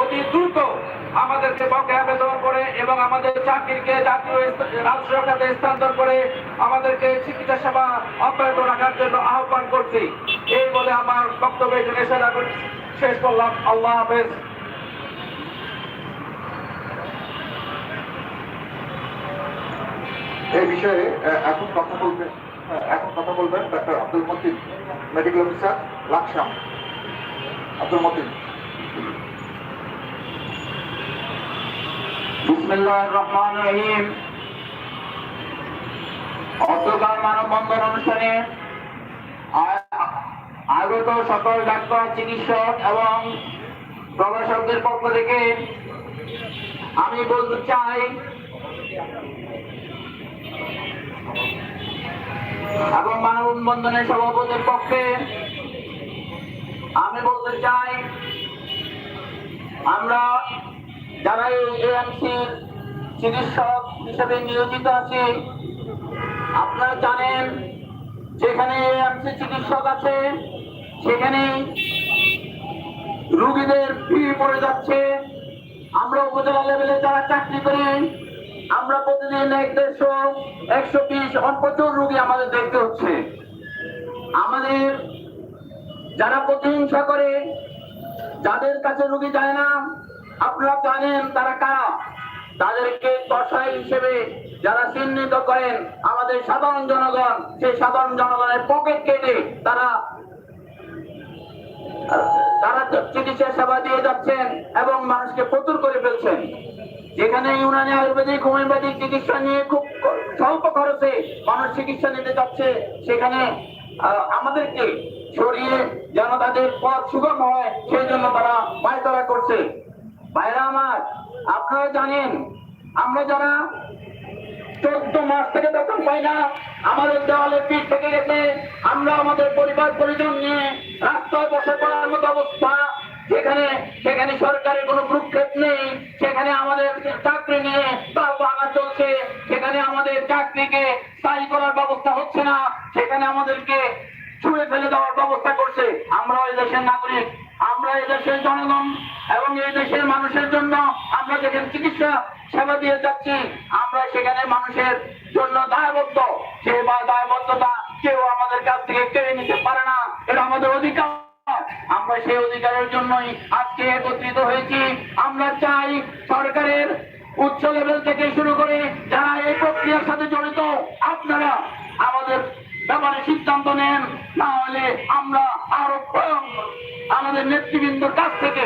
অতি দ্রুত আমাদেরকে বকেয়া বেতন করে এবং আমাদের চাকরিকে জাতীয় রাজস্ব খাতে স্থানান্তর করে আমাদেরকে চিকিৎসা সেবা অব্যাহত রাখার জন্য আহ্বান করছি। এই বলে আমার বক্তব্য এখানে শেষ করলাম। আল্লাহ হাফেজ। এই বিষয়ে এখন কথা বলবেন এখন কথা বলবেন doctor Abdul Matin medical officer Laksam. Abdul Matin. অন্তকাল মানববন্ধন অনুষ্ঠানে আগত সকল ডাক্তার, চিকিৎসক এবং প্রভাষকদের পক্ষ থেকে আমি বলতে চাই, এবং মানববন্ধনের সভাপতির পক্ষে আমি বলতে চাই, আমরা যারা এই এএমসির চিকিৎসক হিসেবে নিয়োজিত আছে, আপনারা জানেন যেখানে এএমসি চিকিৎসক আছে, সেখানে রুগীদের ভিড় পড়ে যাচ্ছে। আমরা উপজেলা লেভেলে যারা চাকরি করি, আমরা প্রতিদিন এক দেড়শো, একশো বিশ প্রচুর রুগী আমাদের দেখতে হচ্ছে। আমাদের যারা প্রতিহিংসা করে, যাদের কাছে রুগী যায় না আপনারা জানেন তারা কারা? তাদেরকে কষাই হিসেবে যারা চিহ্নিত করেন আমাদের সাধারণ জনগণ, সেই সাধারণ জনগণের পকেট কেটে তারা তারা চিকিৎসা সেবা দিয়ে যাচ্ছেন এবং মানুষকে প্রচুর করে ফেলছেন। যেখানে ইউনানি আয়ুর্বেদিক, হোমিওপ্যাথিক চিকিৎসা নিয়ে খুব স্বল্প খরচে মানুষ চিকিৎসা নিতে যাচ্ছে, সেখানে আমাদেরকে সরিয়ে যেন তাদের পথ সুগম হয়, সেই জন্য তারা পায়তারা করছে। ভাইরা আমার, আপনারা জানেন, আমরা যারা চোদ্দ মাস থেকে বেতন পাই না আমাদের দেওয়ালে পিঠ থেকে গেছে আমরা আমাদের পরিবার, পরিজন নিয়ে রাস্তায় বসে পড়ার মতো অবস্থা। সেখানে সেখানে সরকারের কোনো ভ্রুক্ষেপ নেই, সেখানে আমাদের চাকরি নিয়ে তাও ভাঙা চলছে, সেখানে আমাদের চাকরিকে স্থায়ী করার ব্যবস্থা হচ্ছে না, সেখানে আমাদেরকে ছুঁড়ে ফেলে দেওয়ার ব্যবস্থা করছে। আমরা ওই দেশের নাগরিক আমরা এই দেশের জনগণ এবং এই দেশের মানুষের জন্য আমরা যেখানে চিকিৎসা সেবা দিয়ে যাচ্ছি, আমরা সেখানে মানুষের জন্য দায়বদ্ধ। সে বা দায়বদ্ধতা কেউ আমাদের কাছ থেকে কেড়ে নিতে পারে না। এটা আমাদের অধিকার। আমরা সেই অধিকারের জন্যই আজকে একত্রিত হয়েছি। আমরা চাই সরকারের উচ্চ লেভেল থেকে শুরু করে যারা এই প্রক্রিয়ার সাথে জড়িত, আপনারা আমাদের ব্যাপারে সিদ্ধান্ত নেন। না হলে আমরা আরও ভয়ঙ্কর আমাদের নেতৃবৃন্দর কাছ থেকে